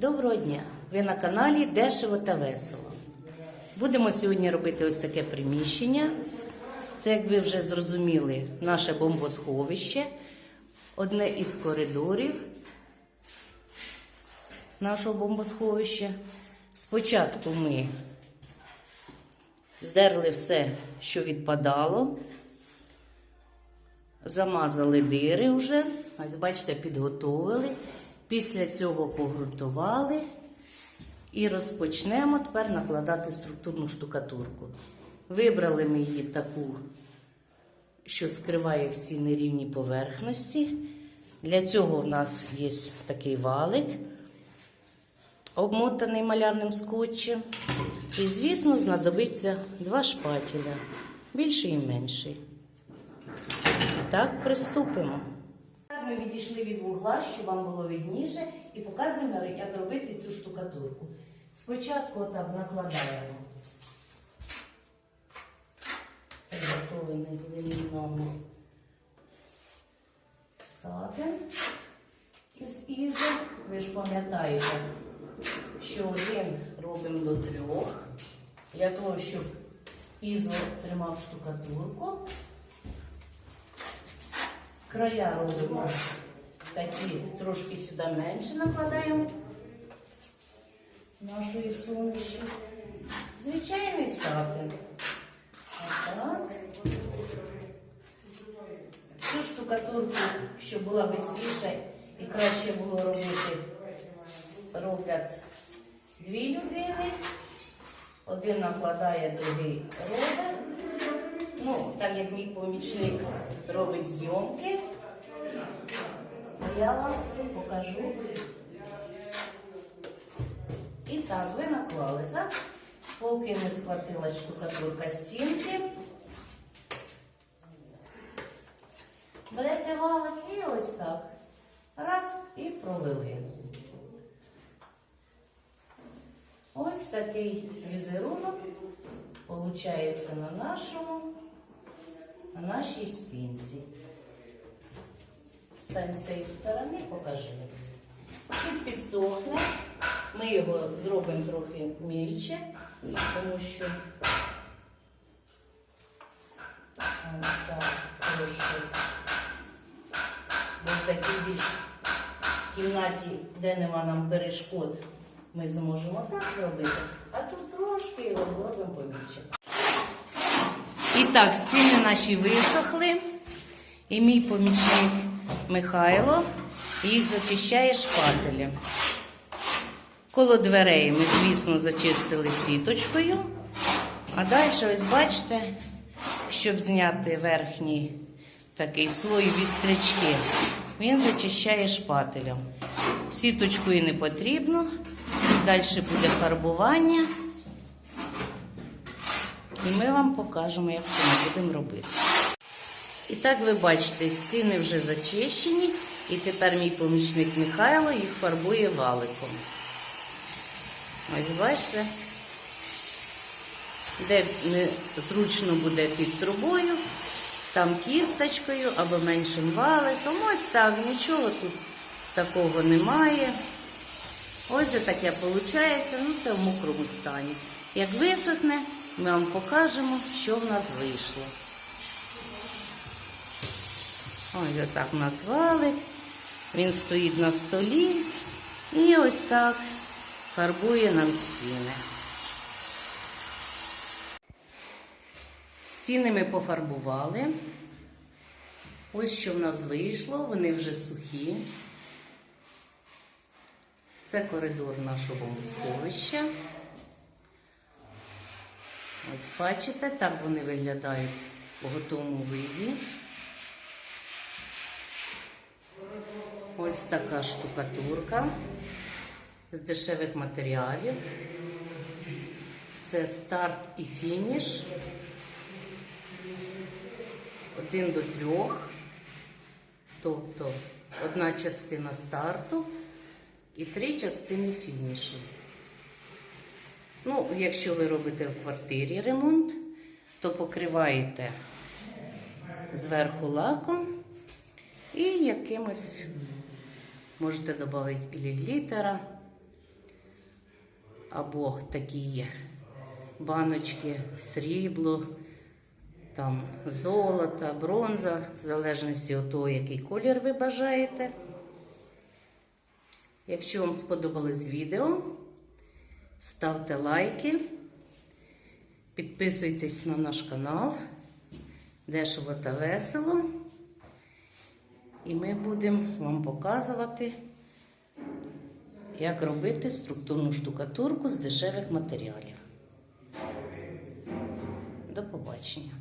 Доброго дня! Ви на каналі Дешево та Весело. Будемо сьогодні робити ось таке приміщення. Це, як ви вже зрозуміли, наше бомбосховище, одне із коридорів нашого бомбосховища. Спочатку ми здерли все, що відпадало, замазали дири вже. Ось, бачите, підготовили. Після цього погрунтували і розпочнемо тепер накладати структурну штукатурку. Вибрали ми її таку, що скриває всі нерівні поверхності. Для цього в нас є такий валик, обмотаний малярним скотчем. І, звісно, знадобиться два шпателя, більший і менший. І так, приступимо. Ми відійшли від вугла, щоб вам було видніше, і показуємо, як робити цю штукатурку. Спочатку отак накладаємо підготовлений лінійному сатин із ізо. Ви ж пам'ятаєте, що один робимо до трьох, для того, щоб ізо тримав штукатурку. Края робимо такі трошки сюди менше накладаємо нашої суміші. Звичайний сатин. Отак. Цю штукатурку, щоб була швидше і краще було робити, роблять дві людини. Один накладає, другий робить. Ну, так як мій помічник робить зйомки, я вам покажу. І так, ви наклали, так? Поки не схватила штукатурка стінки. Берете валик і ось так. Раз і провели. Ось такий візерунок получається на нашому, на нашій стінці. Стань з цієї сторони, покажи. Чуть підсохне, ми його зробимо трохи мільче, тому що ось. В такій більш кімнаті, де нема нам перешкод, ми зможемо так зробити, а тут трошки його зробимо помільче. І так, стіни наші висохли, і мій помічник Михайло їх зачищає шпателем. Коло дверей ми, звісно, зачистили сіточкою. А далі, ось бачите, щоб зняти верхній такий слой вістрячки, він зачищає шпателем. Сіточкою не потрібно. Далі буде фарбування. І ми вам покажемо, як це ми будемо робити. І так ви бачите, стіни вже зачищені, і тепер мій помічник Михайло їх фарбує валиком. Ось бачите, де зручно буде під трубою, там кісточкою або меншим валиком. Ось так, нічого тут такого немає. Ось таке виходить, ну це в мокрому стані. Як висохне, ми вам покажемо, що в нас вийшло. Ось отак у нас валик. Він стоїть на столі і ось так фарбує нам стіни. Стіни ми пофарбували. Ось що в нас вийшло, вони вже сухі. Це коридор нашого сховища. Ось бачите, так вони виглядають у готовому виді. Ось така штукатурка з дешевих матеріалів. Це старт і фініш. Один до трьох. Тобто одна частина старту і три частини фінішу. Ну, якщо ви робите в квартирі ремонт, то покриваєте зверху лаком і якимось можете додати ілі або такі баночки, срібло, там золото, бронза, в залежності від того, який колір ви бажаєте. Якщо вам сподобалось відео, ставте лайки, підписуйтесь на наш канал. Дешево та весело. І ми будемо вам показувати, як робити структурну штукатурку з дешевих матеріалів. До побачення.